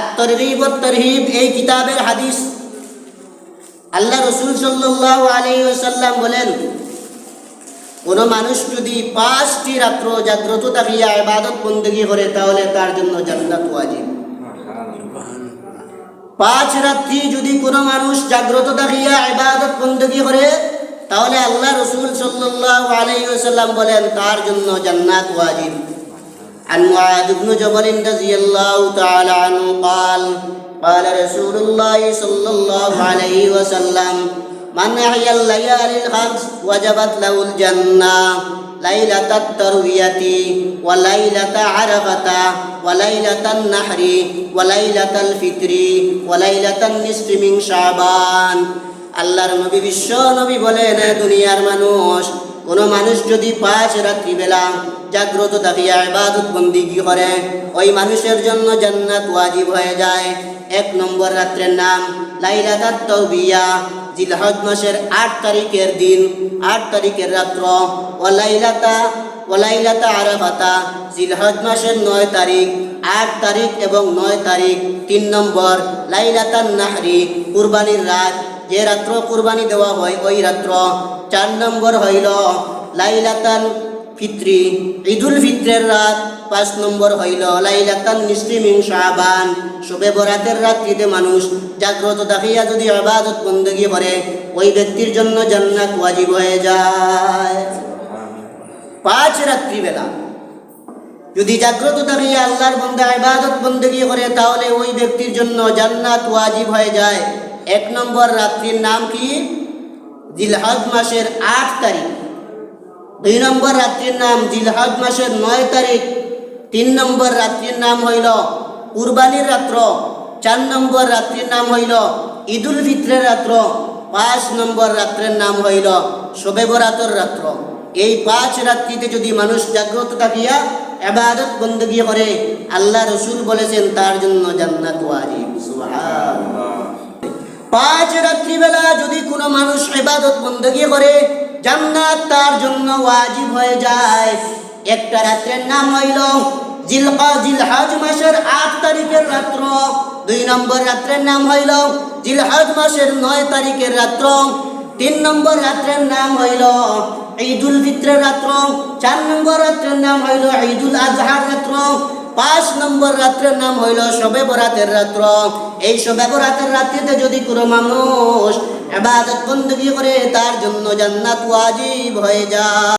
আত্মরিব তরহিব এই কিতাবের হাদিস। আল্লাহ রসুল সাল্লাহ আলী ওসাল্লাম বলেন, কোন মানুষ যদি পাঁচটি রাত্র জাগ্রত থাকিয়া ইবাদত বন্দী করে, তাহলে তার জন্য জান্নাত ওয়াজিব। পাঁচ রাত্রি যদি কোনো মানুষ জাগ্রত থাকিয়া ইবাদত বন্দী করে, তাহলে আল্লাহ রসুল সাল্লাল্লাহু আলাইহি ওয়াসাল্লাম বলেন, তার জন্য জান্নাত ওয়াজিব। عن معاذ بن جبل رضي الله تعالى عنه قال قال رسول الله صلى الله عليه وسلم من أحيا الليالي الخمس وجبت له الجنة ليلة التروية وليلة عرفة وليلة النحر وليلة الفطر وليلة النصف من شعبان আল্লাহর নবী বিশ্ব নবী বলেন "এ দুনিয়ার মানুষ কোন মানুষ যদি পাঁচ রাত্রি রাত্রিবেলা জাগ্রত থাকিয়া ইবাদত বন্দিগি করে, ওই মানুষের জন্য জান্নাত ওয়াজিব হয়ে যায়। এক নম্বর রাত্রের নাম লাইলাতাত তৌবিয়া জিলহজ মাসের আট তারিখের দিন, আট তারিখের রাত্র। ও লাইলাতা ওলাইলাতা আরাফাতা, জিলহজ মাসের নয় তারিখ, আট তারিখ এবং নয় তারিখ। তিন নম্বর, লাইলাতান নাহরি, কুরবানির রাত। যে রাত্র কুরবানি দেওয়া হয়, ওই রাত্র। চার নম্বর হইল লাইলাতান ফিত্রি, ঈদুল ফিত্রের রাত। পাঁচ নম্বর হইল লাইলাতান নিসলিমিং শাবান, শবে বরাতের রাত্রিতে মানুষ জাগ্রত দেখিয়া যদি আবাদত বন্দগি করে, ওই ব্যক্তির জন্য জান্নাত ওয়াজিব হয়ে যায়। পাঁচ রাত্রিবেলা যদি জাগ্রত দাঁড়িয়ে আল্লাহর বন্ধা ইবাদত বন্দী করে, তাহলে ওই ব্যক্তির জন্য জান্নাত ওয়াজিব হয়ে যায়। এক নম্বর রাত্রির নাম কি? জিলহজ মাসের আট তারিখ। দুই নম্বর রাত্রির নাম জিলহজ মাসের নয় তারিখ। তিন নম্বর রাত্রির নাম হইল কুরবানির রাত্র। চার নম্বর রাত্রির নাম হইল ঈদুল ফিত্রের রাত্র। পাঁচ নম্বর রাত্রের নাম হইল শবে বরাতর রাত্র। এই পাঁচ রাত্রিতে যদি মানুষ জাগ্রত থাকিয়া এবাদত বন্দী করে, আল্লাহ রসুল বলেছেন, তার জন্য জান্নাত ওয়াজিব। সুবহানাল্লাহ। পাঁচ রাত্রিবেলা যদি কোনো মানুষ এবাদত বন্দী করে, জান্নাত তার জন্য ওয়াজিব হয়ে যায়। একটা রাত্রের নাম হইল জিলহাজ মাসের আট তারিখের রাত্র। দুই নম্বর রাত্রের নাম হইল জিলহাজ মাসের নয় তারিখের রাত্র। তিন নম্বর রাত্রের নাম হইল ঈদুল ফিত্রের রাত্র। চার নম্বর রাত্রের নাম হইল ঈদুল আজহার রাত্র। নম্বর রাত্রের নাম হইল শবে বরাতের রাত্র। এই শবে বরাতের রাত্রিতে যদি কোনো মানুষ এবার বন্দী করে, তার জন্য জান্নাত ওয়াজিব হয়ে যায়।